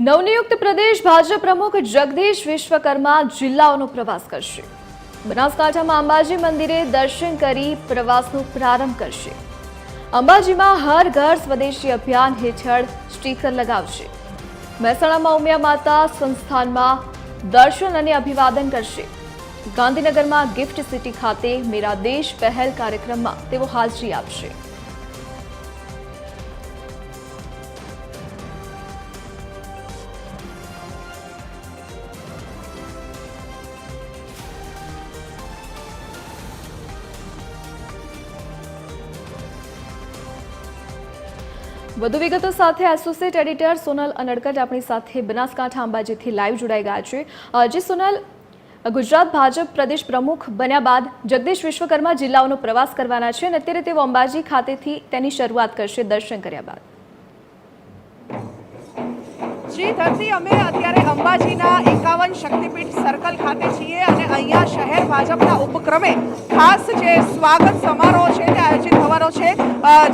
નવનિયુક્ત પ્રદેશ ભાજપ પ્રમુખ જગદીશ વિશ્વકર્મા જિલ્લાઓનો પ્રવાસ કરશે. બનાસકાંઠામાં અંબાજી મંદિરે દર્શન કરી પ્રવાસનો પ્રારંભ કરશે. અંબાજીમાં હર ઘર સ્વદેશી અભિયાન હેઠળ સ્ટીકર લગાવશે. મહેસાણામાં ઉમિયા માતા સંસ્થાનમાં દર્શન અને અભિવાદન કરશે. ગાંધીનગરમાં ગિફ્ટ સિટી ખાતે મેરા દેશ પહેલ કાર્યક્રમમાં તેઓ હાજરી આપશે. વધુ વિગતો સાથે એસોસિએટ એડિટર સોનલ અનડકટ આપણી સાથે બનાસકાંઠા અંબાજીથી લાઈવ જોડાઈ ગયા છે. જે સોનલ, ગુજરાત ભાજપ પ્રદેશ પ્રમુખ બન્યા બાદ જગદીશ વિશ્વકર્મા જિલ્લાઓનો પ્રવાસ કરવાના છે અને અત્યારે તેઓ અંબાજી ખાતેથી તેની શરૂઆત કરશે દર્શન કર્યા બાદ. જી, ધરતી, અમે અત્યારે અંબાજીના એકાવન શક્તિપીઠ સર્કલ ખાતે છીએ અને અહીંયા શહેર ભાજપના ઉપક્રમે ખાસ જે સ્વાગત સમારોહ છે તે આયોજિત થવાનો છે.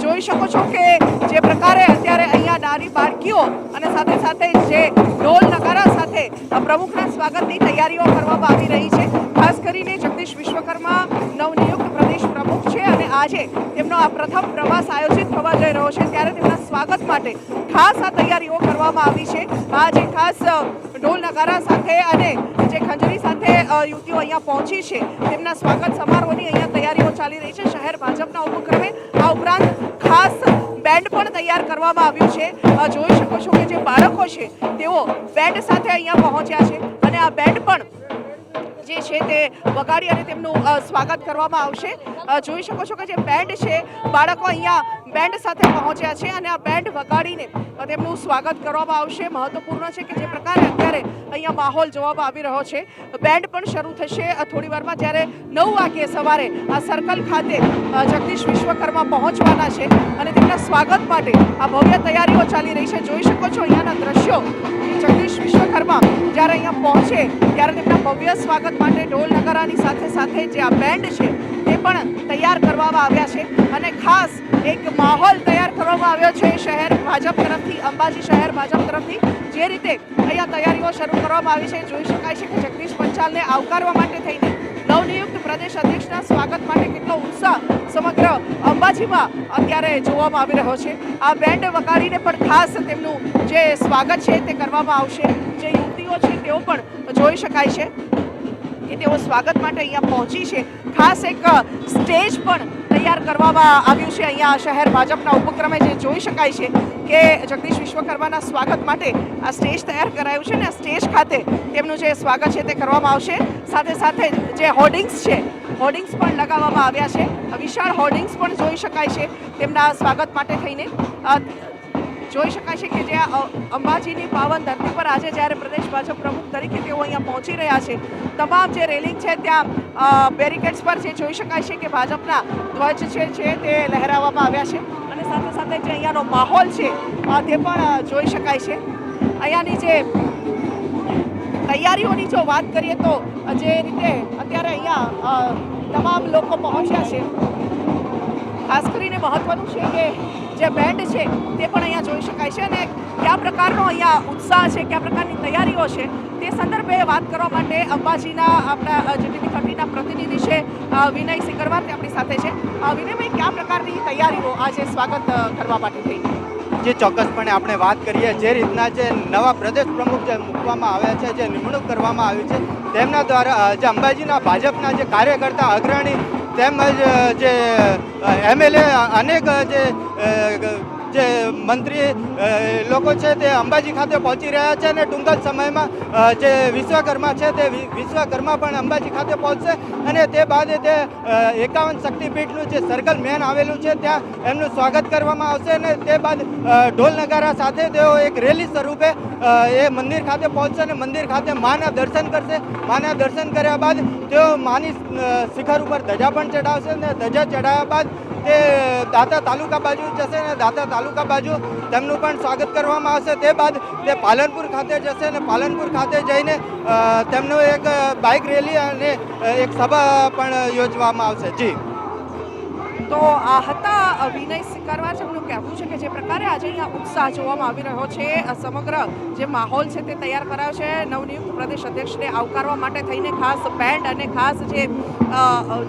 જોઈ શકો છો કે જે પ્રકારે અત્યારે અહીંયા નાની બાળકીઓ અને સાથે સાથે જે ઢોલ નગારા સાથે પ્રમુખના સ્વાગતની તૈયારીઓ કરવામાં આવી રહી છે. ખાસ કરીને જગદીશ વિશ્વકર્મા નવનિયુક્ત પ્રદેશ પ્રમુખ છે અને આજે તેમનો આ પ્રથમ પ્રવાસ આયોજિત થવા જઈ રહ્યો છે ત્યારે તેમના સ્વાગત માટે ખાસ આ તૈયારીઓ કરવામાં આવી છે. આજે ખાસ ઢોલ નગારા સાથે અને જે ખંજરી સાથે યુવતીઓ અહીંયા પહોંચી છે, તેમના સ્વાગત સમારોહની અહીંયા તૈયારીઓ ચાલી રહી છે. શહેર ભાજપના ઉપક્રમે આ ઉપરાંત ખાસ બેન્ડ પણ તૈયાર કરવામાં આવ્યું છે. જોઈ શકો છો કે જે બાળકો છે તેઓ બેન્ડ સાથે અહીંયા પહોંચ્યા છે અને આ બેન્ડ પણ જે છે તે વગાડી અને તેમનું સ્વાગત કરવામાં આવશે. જોઈ શકો છો કે જે બેન્ડ છે, બાળકો અહીંયા બેન્ડ સાથે પહોંચ્યા છે અને આ બેન્ડ વગાડીને તેમનું સ્વાગત કરવામાં આવશે. મહત્વપૂર્ણ છે કે જે પ્રકારે અત્યારે અહીંયા માહોલ જોવામાં આવી રહ્યો છે. બેન્ડ પણ શરૂ થશે. થોડી વારમાં જ્યારે નવ વાગ્યે સવારે આ સર્કલ ખાતે જગદીશ વિશ્વકર્મા પહોંચવાના છે અને તેમના સ્વાગત માટે આ ભવ્ય તૈયારીઓ ચાલી રહી છે. જોઈ શકો છો અહીંયાના દ્રશ્યો. જગદીશ વિશ્વકર્મા જ્યારે અહીંયા પહોંચે ત્યારે તેમના ભવ્ય સ્વાગત માટે ઢોલ નગારાની સાથે સાથે જે આ બેન્ડ છે તે પણ તૈયાર કરવામાં આવ્યા છે. અને ખાસ એક માહોલ તૈયાર કરવામાં આવ્યો છે શહેર ભાજપ તરફથી, અંબાજી શહેર ભાજપ તરફથી. જે રીતે અહીંયા તૈયારીઓ શરૂ કરવામાં આવી છે, જોઈ શકાય છે કે જગદીશ પંચાલને આવકારવા માટે થઈને નવનિયુક્ત પ્રદેશ અધ્યક્ષના સ્વાગત માટે કેટલો ઉત્સાહ સમગ્ર અંબાજીમાં અત્યારે જોવામાં આવી રહ્યો છે. આ બેન્ડ વગાડીને પણ ખાસ તેમનું જે સ્વાગત છે તે કરવામાં આવશે. જે યુવતીઓ છે તેઓ પણ જોઈ શકાય છે કે તેઓ સ્વાગત માટે અહીંયા પહોંચી છે. ખાસ એક સ્ટેજ પણ તૈયાર કરવામાં આવ્યું છે અહીંયા શહેર ભાજપના ઉપક્રમે જે જોઈ શકાય છે કે જગદીશ વિશ્વકર્માના સ્વાગત માટે આ સ્ટેજ તૈયાર કરાયું છે ને સ્ટેજ ખાતે તેમનું જે સ્વાગત છે તે કરવામાં આવશે. સાથે સાથે જે હોર્ડિંગ્સ છે, હોર્ડિંગ્સ પણ લગાવવામાં આવ્યા છે. વિશાળ હોર્ડિંગ્સ પણ જોઈ શકાય છે તેમના સ્વાગત માટે થઈને. જોઈ શકાય છે કે જે અંબાજીની પાવન ધરતી પર આજે જ્યારે પ્રદેશ ભાજપ પ્રમુખ તરીકે તેઓ અહીંયા પહોંચી રહ્યા છે, તમામ જે રેલિંગ છે ત્યાં બેરિકેડ્સ પર જે જોઈ શકાય છે કે ભાજપના ધ્વજ છે તે લહેરાવવામાં આવ્યા છે અને સાથે સાથે જે અહીંયાનો માહોલ છે તે પણ જોઈ શકાય છે. અહીંયાની જે તૈયારીઓની જો વાત કરીએ તો, જે રીતે અત્યારે અહીંયા તમામ લોકો પહોંચ્યા છે ખાસ કરીને મહત્વનું છે કે જે બેન્ડ છે તે પણ અહીંયા જોઈ શકાય છે અને કયા પ્રકારનો અહીંયા ઉત્સાહ છે, કયા પ્રકારની તૈયારીઓ છે તે સંદર્ભે વાત કરવા માટે અંબાજીના આપણા જીટીવી થર્ટીના પ્રતિનિધિ છે વિનય સિકરવાર તે આપણી સાથે છે. વિનયભાઈ, કયા પ્રકારની તૈયારીઓ આજે સ્વાગત કરવા માટે થઈ? જે ચોક્કસપણે આપણે વાત કરીએ, જે રીતના જે નવા પ્રદેશ પ્રમુખ જે મૂકવામાં આવ્યા છે, જે નિમણૂક કરવામાં આવી છે, તેમના દ્વારા જે અંબાજીના ભાજપના જે કાર્યકર્તા અગ્રણી તેમજ જે એમએલએ અનેક જે અ, જે મંત્રી લોકો છે તે અંબાજી ખાતે પહોંચી રહ્યા છે અને ટૂંક જ સમયમાં જે વિશ્વકર્મા છે તે વિશ્વકર્મા પણ અંબાજી ખાતે પહોંચશે અને તે બાદ તે એકાવન શક્તિપીઠનું જે સર્કલ મેન આવેલું છે ત્યાં એમનું સ્વાગત કરવામાં આવશે અને તે બાદ ઢોલ નગારા સાથે તેઓ એક રેલી સ્વરૂપે એ મંદિર ખાતે પહોંચશે અને મંદિર ખાતે માના દર્શન કરશે. માના દર્શન કર્યા બાદ તેઓ માની શિખર ઉપર ધજા પણ ચડાવશે અને ધજા ચડાવ્યા બાદ તે દાતા તાલુકા બાજુ જશે અને દાતા તાલુકા બાજુ તેમનું પણ સ્વાગત કરવામાં આવશે. તે બાદ તે પાલનપુર ખાતે જશે અને પાલનપુર ખાતે જઈને તેમનું એક બાઇક રેલી અને એક સભા પણ યોજવામાં આવશે. જી. તો આ હતા અ, સ્વીકારવા છે એમનું કહેવું છે કે જે પ્રકારે આજે અહીંયા ઉત્સાહ જોવામાં આવી રહ્યો છે સમગ્ર જે માહોલ છે તે તૈયાર કરાયો છે નવનિયુક્ત પ્રદેશ અધ્યક્ષને આવકારવા માટે થઈને ખાસ બેન્ડ અને ખાસ જે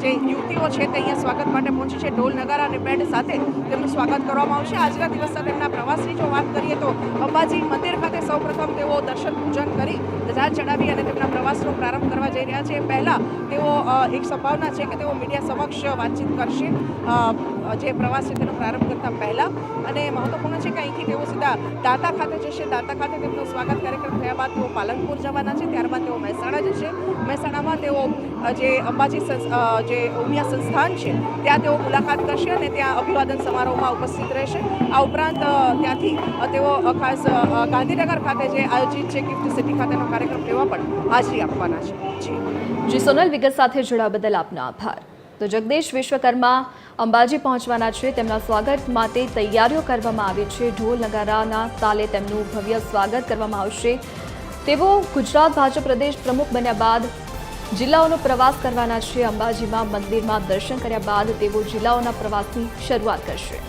જે યુવતીઓ છે તે અહીંયા સ્વાગત માટે પહોંચી છે. ઢોલ નગારા અને બેન્ડ સાથે તેમનું સ્વાગત કરવામાં આવશે. આજના દિવસના તેમના પ્રવાસની જો વાત કરીએ તો અંબાજી મંદિર ખાતે સૌપ્રથમ તેઓ દર્શન પૂજન કરી ધજા ચડાવી અને તેમના પ્રવાસનો પ્રારંભ કરવા જઈ રહ્યા છે. પહેલાં તેઓ એક સંભાવના છે કે તેઓ મીડિયા સમક્ષ વાતચીત કરશે. જે પ્રવાસ છે તેનો પ્રારંભ કરતા પહેલા. અને મહત્વપૂર્ણ છે કે અહીંથી તેઓ સીધા દાતા ખાતે જશે. દાતા ખાતે તેમનો સ્વાગત કાર્યક્રમ થયા બાદ તેઓ પાલનપુર જવાના છે. ત્યારબાદ તેઓ મહેસાણા જશે. મહેસાણામાં તેઓ જે અંબાજી જે ઉમિયા સંસ્થાન છે, ત્યાં તેઓ મુલાકાત કરશે અને ત્યાં અભિવાદન સમારોહમાં ઉપસ્થિત રહેશે. આ ઉપરાંત ત્યાંથી તેઓ ખાસ ગાંધીનગર ખાતે જે આયોજિત છે ગિફ્ટ સિટી ખાતેનો કાર્યક્રમ, તેવા પણ હાજરી આપવાના છે. જી સોનલ, વિગત સાથે જોડાવા બદલ આપનો આભાર. તો જગદીશ વિશ્વકર્મા અંબાજી પહોંચવાના છે. તેમના સ્વાગત માટે તૈયારીઓ કરવામાં આવી છે. ઢોલ નગારાના તાલે તેમનું ભવ્ય સ્વાગત કરવામાં આવશે. તેઓ ગુજરાત ભાજપ પ્રદેશ પ્રમુખ બન્યા બાદ જિલ્લાઓનો પ્રવાસ કરવાના છે. અંબાજીમાં મંદિરમાં દર્શન કર્યા બાદ તેઓ જિલ્લાઓના પ્રવાસની શરૂઆત કરશે.